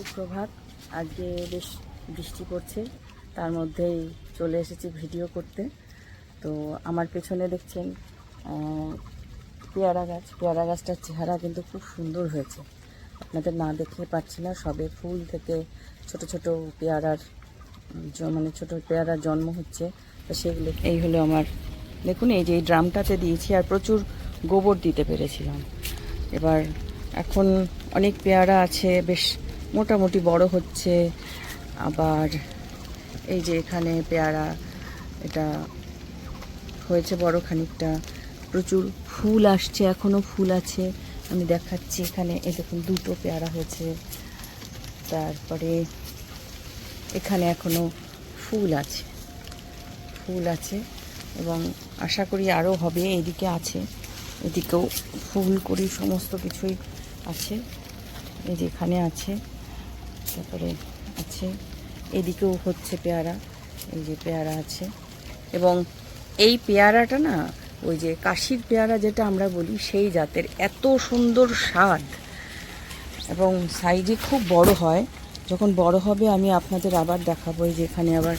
সুপ্রভাত। আজকে বেশ বৃষ্টি পড়ছে, তার মধ্যেই চলে এসেছি ভিডিও করতে। তো আমার পেছনে দেখছেন পেয়ারা গাছ। পেয়ারা গাছটার চেহারা কিন্তু খুব সুন্দর হয়েছে। আপনাদের না দেখে পাচ্ছি না, সবে ফুল থেকে ছোট ছোট পেয়ারার মানে ছোট পেয়ারার জন্ম হচ্ছে। তো সেগুলো এই হলো আমার, দেখুন এই যে এই ড্রামটাতে দিয়েছি আর প্রচুর গোবর দিতে পেরেছিলাম। এবার এখন অনেক পেয়ারা আছে, বেশ মোটামুটি বড় হচ্ছে। আবার এই যে এখানে পেয়ারা, এটা হয়েছে বড় খানিকটা। প্রচুর ফুল আসছে, এখনও ফুল আছে। আমি দেখাচ্ছি এখানে, এই দেখুন, দুটো পেয়ারা হয়েছে। তারপরে এখানে এখনও ফুল আছে। ফুল আছে এবং আশা করি আরও হবে এদিকে আছে। এদিকেও ফুল করি, সমস্ত কিছুই আছে। এই যে এখানে আছে। তারপরে আছে। এদিকেও হচ্ছে পেয়ারা, এই যে পেয়ারা আছে। এবং এই পেয়ারাটা না, ওই যে কাশির পেয়ারা যেটা আমরা বলি, সেই জাতের এত সুন্দর স্বাদ। এবং সাইজে খুব বড় হয়। যখন বড় হবে, আমি আপনাদের আবার দেখাবো যে এখানে আবার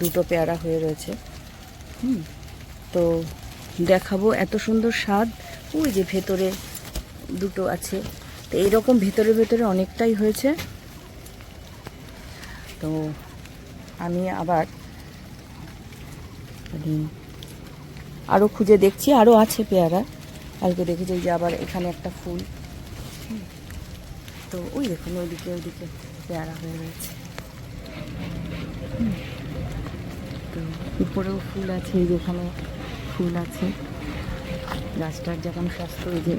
দুটো পেয়ারা হয়ে রয়েছে। হুম। তো দেখাবো এত সুন্দর স্বাদ। ওই যে ভেতরে দুটো আছে। তো এইরকম ভেতরে ভেতরে অনেকটাই হয়েছে। তো আমি আবার মানে আরও খুঁজে দেখছি আরও আছে পেয়ারা। কালকে দেখেছি যে আবার এখানে একটা ফুল। তো ওই দেখুন, ওইদিকে ওইদিকে পেয়ারা হয়ে রয়েছে। তো উপরেও ফুল আছে, এই যে এখানে ফুল আছে। গাছটার যেমন স্বাস্থ্য, এই যে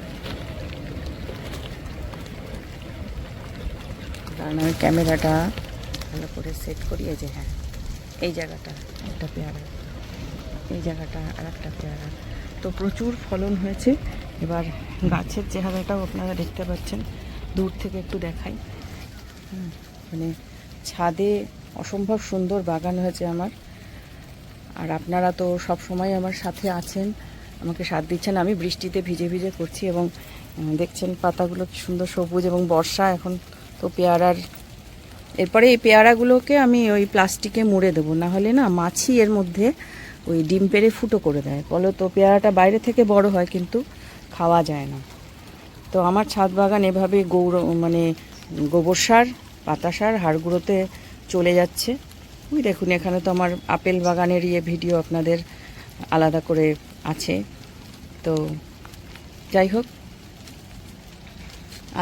কারণ আমি ক্যামেরাটা ভালো করে সেট করি, এই যে হ্যাঁ এই জায়গাটা একটা পেয়ারা, এই জায়গাটা আর একটা পেয়ারা। তো প্রচুর ফলন হয়েছে। এবার গাছের চেহারাটাও আপনারা দেখতে পাচ্ছেন। দূর থেকে একটু দেখাই। মানে ছাদে অসম্ভব সুন্দর বাগান হয়েছে আমার। আর আপনারা তো সব সময় আমার সাথে আছেন, আমাকে সাথ দিচ্ছেন। আমি বৃষ্টিতে ভিজে ভিজে করছি এবং দেখছেন পাতাগুলো কি সুন্দর সবুজ এবং বর্ষা। এখন তো পেয়ারার এরপরে এই পেয়ারাগুলোকে আমি ওই প্লাস্টিকে মুড়ে দেবো। না হলে না মাছি এর মধ্যে ওই ডিম পেড়ে ফুটো করে দেয়। বলো তো, পেয়ারাটা বাইরে থেকে বড় হয় কিন্তু খাওয়া যায় না। তো আমার ছাদ বাগান এভাবে গৌর মানে গোবর সার, পাতা সার, হাড় গুঁড়োতে চলে যাচ্ছে। ওই দেখুন, এখানে তো আমার আপেল বাগানের ইয়ে ভিডিও আপনাদের আলাদা করে আছে। তো যাই হোক,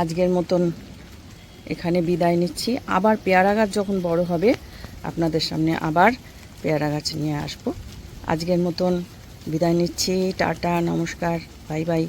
আজকের মতন এখানে বিদায় নিচ্ছি। আবার পেয়ারা গাছ যখন বড় হবে, আপনাদের সামনে আবার পেয়ারা গাছ নিয়ে আসব। আজকের মতন বিদায় নিচ্ছি। টাটা, নমস্কার, বাই বাই।